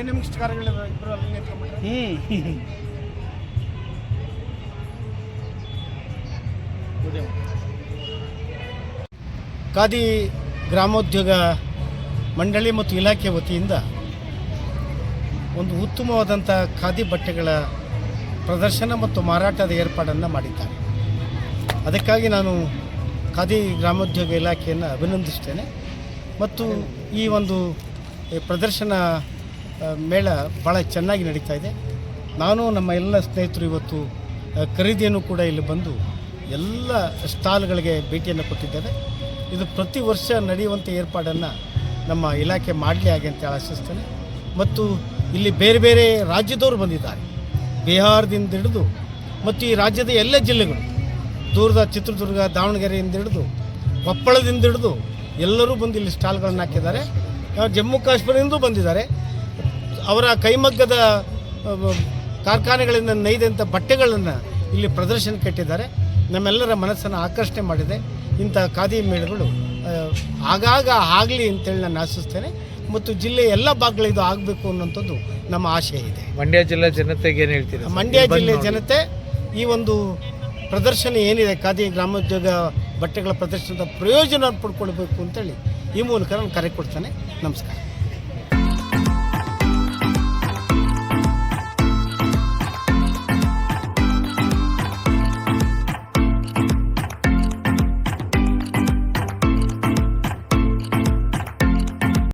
Dynamics ಕಾರ್ಗಳು ಇಬ್ಬರು ಅಲ್ಲಿ ನಿಂತ್ಕೊಂಡ್ಬಿಟ್ರೆ ಹ್ಞೂ ಖಾದಿ ಗ್ರಾಮೋದ್ಯೋಗ ಮಂಡಳಿ ಮತ್ತು ಇಲಾಖೆ ವತಿಯಿಂದ ಒಂದು ಉತ್ತಮವಾದಂಥ ಖಾದಿ ಬಟ್ಟೆಗಳ ಪ್ರದರ್ಶನ ಮತ್ತು ಮಾರಾಟದ ಏರ್ಪಾಡನ್ನು ಮಾಡಿದ್ದಾರೆ. ಅದಕ್ಕಾಗಿ ನಾನು ಖಾದಿ ಗ್ರಾಮೋದ್ಯೋಗ ಇಲಾಖೆಯನ್ನು ಅಭಿನಂದಿಸ್ತೇನೆ. ಮತ್ತು ಈ ಒಂದು ಪ್ರದರ್ಶನ ಮೇಳ ಭಾಳ ಚೆನ್ನಾಗಿ ನಡೀತಾ ಇದೆ. ನಾನು ನಮ್ಮ ಎಲ್ಲ ಸ್ನೇಹಿತರು ಇವತ್ತು ಖರೀದಿಯನ್ನು ಕೂಡ ಇಲ್ಲಿ ಬಂದು ಎಲ್ಲ ಸ್ಟಾಲ್ಗಳಿಗೆ ಭೇಟಿಯನ್ನು ಕೊಟ್ಟಿದ್ದೇವೆ. ಇದು ಪ್ರತಿ ವರ್ಷ ನಡೆಯುವಂಥ ಏರ್ಪಾಡನ್ನು ನಮ್ಮ ಇಲಾಖೆ ಮಾಡಲಿ ಹಾಗೆ ಅಂತ ಆಶಿಸ್ತೇನೆ. ಮತ್ತು ಇಲ್ಲಿ ಬೇರೆ ಬೇರೆ ರಾಜ್ಯದವರು ಬಂದಿದ್ದಾರೆ. ಬಿಹಾರದಿಂದ ಹಿಡಿದು ಮತ್ತು ಈ ರಾಜ್ಯದ ಎಲ್ಲ ಜಿಲ್ಲೆಗಳು ದೂರದ ಚಿತ್ರದುರ್ಗ, ದಾವಣಗೆರೆಯಿಂದ ಹಿಡಿದು ಕೊಪ್ಪಳದಿಂದ ಹಿಡಿದು ಎಲ್ಲರೂ ಬಂದು ಇಲ್ಲಿ ಸ್ಟಾಲ್ಗಳನ್ನು ಹಾಕಿದ್ದಾರೆ. ಜಮ್ಮು ಕಾಶ್ಮೀರದಿಂದ ಬಂದಿದ್ದಾರೆ. ಅವರ ಕೈಮಗ್ಗದ ಕಾರ್ಖಾನೆಗಳಿಂದ ನೇಯ್ದಂಥ ಬಟ್ಟೆಗಳನ್ನು ಇಲ್ಲಿ ಪ್ರದರ್ಶನ ಕಟ್ಟಿದ್ದಾರೆ. ನಮ್ಮೆಲ್ಲರ ಮನಸ್ಸನ್ನು ಆಕರ್ಷಣೆ ಮಾಡಿದೆ. ಇಂಥ ಖಾದಿ ಮೇಳಗಳು ಆಗಾಗ ಆಗಲಿ ಅಂತೇಳಿ ನಾನು ಆಶಿಸ್ತೇನೆ. ಮತ್ತು ಜಿಲ್ಲೆ ಎಲ್ಲ ಭಾಗಗಳಿದು ಆಗಬೇಕು ಅನ್ನೋಂಥದ್ದು ನಮ್ಮ ಆಶೆ ಇದೆ. ಮಂಡ್ಯ ಜಿಲ್ಲಾ ಜನತೆಗೆ ಏನು ಹೇಳ್ತೀರಿ ಮಂಡ್ಯ ಜಿಲ್ಲೆ ಜನತೆ ಈ ಒಂದು ಪ್ರದರ್ಶನ ಏನಿದೆ ಖಾದಿ ಗ್ರಾಮೋದ್ಯೋಗ ಬಟ್ಟೆಗಳ ಪ್ರದರ್ಶನದ ಪ್ರಯೋಜನ ಪಡ್ಕೊಳ್ಬೇಕು ಅಂತೇಳಿ ಈ ಮೂಲಕ ನಾನು ಕರೆ ಕೊಡ್ತೇನೆ. ನಮಸ್ಕಾರ.